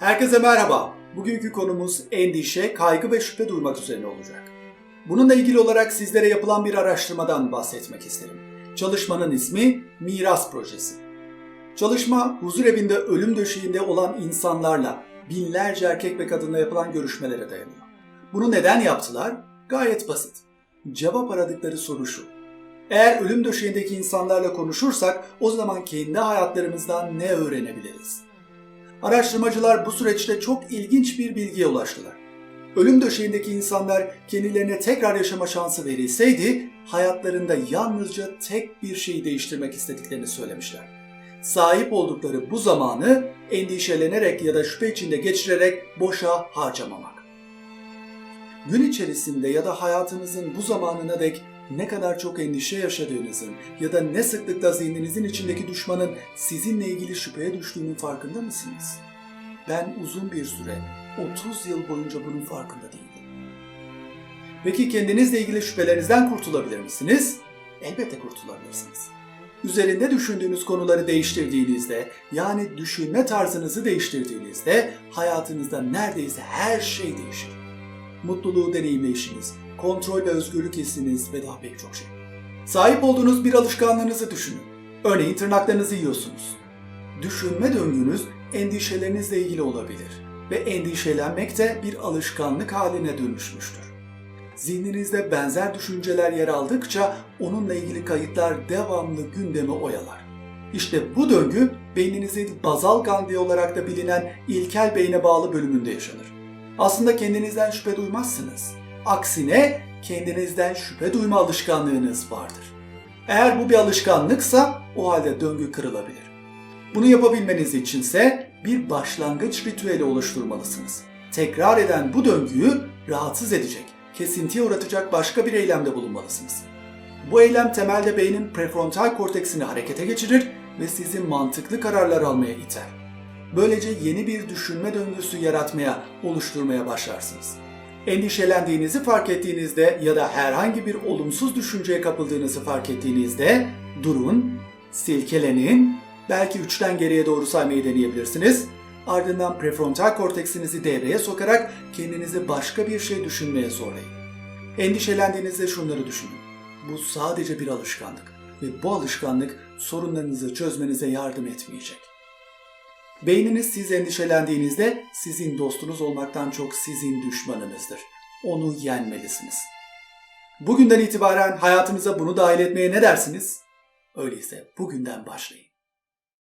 Herkese merhaba. Bugünkü konumuz endişe, kaygı ve şüphe duymak üzerine olacak. Bununla ilgili olarak sizlere yapılan bir araştırmadan bahsetmek isterim. Çalışmanın ismi Miras Projesi. Çalışma, huzur evinde ölüm döşeğinde olan insanlarla binlerce erkek ve kadınla yapılan görüşmelere dayanıyor. Bunu neden yaptılar? Gayet basit. Cevap aradıkları soru şu. Eğer ölüm döşeğindeki insanlarla konuşursak o zaman kendi hayatlarımızdan ne öğrenebiliriz? Araştırmacılar bu süreçte çok ilginç bir bilgiye ulaştılar. Ölüm döşeğindeki insanlar kendilerine tekrar yaşama şansı verilseydi hayatlarında yalnızca tek bir şeyi değiştirmek istediklerini söylemişler. Sahip oldukları bu zamanı endişelenerek ya da şüphe içinde geçirerek boşa harcamamak. Gün içerisinde ya da hayatınızın bu zamanına dek ne kadar çok endişe yaşadığınızın ya da ne sıklıkla zihninizin içindeki düşmanın sizinle ilgili şüpheye düştüğünün farkında mısınız? Ben uzun bir süre, 30 yıl boyunca bunun farkında değildim. Peki kendinizle ilgili şüphelerinizden kurtulabilir misiniz? Elbette kurtulabilirsiniz. Üzerinde düşündüğünüz konuları değiştirdiğinizde, yani düşünme tarzınızı değiştirdiğinizde hayatınızda neredeyse her şey değişir. Mutluluğu deneyimleyişiniz, kontrol ve özgürlük hissiniz ve daha pek çok şey. Sahip olduğunuz bir alışkanlığınızı düşünün. Örneğin tırnaklarınızı yiyorsunuz. Düşünme döngünüz endişelerinizle ilgili olabilir ve endişelenmek de bir alışkanlık haline dönüşmüştür. Zihninizde benzer düşünceler yer aldıkça onunla ilgili kayıtlar devamlı gündemi oyalar. İşte bu döngü beyninizin bazal ganglia olarak da bilinen ilkel beyne bağlı bölümünde yaşanır. Aslında kendinizden şüphe duymazsınız. Aksine kendinizden şüphe duyma alışkanlığınız vardır. Eğer bu bir alışkanlıksa o halde döngü kırılabilir. Bunu yapabilmeniz içinse bir başlangıç ritüeli oluşturmalısınız. Tekrar eden bu döngüyü rahatsız edecek, kesintiye uğratacak başka bir eylemde bulunmalısınız. Bu eylem temelde beynin prefrontal korteksini harekete geçirir ve sizi mantıklı kararlar almaya iter. Böylece yeni bir düşünme döngüsü yaratmaya, oluşturmaya başlarsınız. Endişelendiğinizi fark ettiğinizde ya da herhangi bir olumsuz düşünceye kapıldığınızı fark ettiğinizde durun, silkelenin, belki üçten geriye doğru saymayı deneyebilirsiniz. Ardından prefrontal korteksinizi devreye sokarak kendinizi başka bir şey düşünmeye zorlayın. Endişelendiğinizde şunları düşünün. Bu sadece bir alışkanlık ve bu alışkanlık sorunlarınızı çözmenize yardım etmeyecek. Beyniniz siz endişelendiğinizde sizin dostunuz olmaktan çok sizin düşmanınızdır. Onu yenmelisiniz. Bugünden itibaren hayatınıza bunu dahil etmeye ne dersiniz? Öyleyse bugünden başlayın.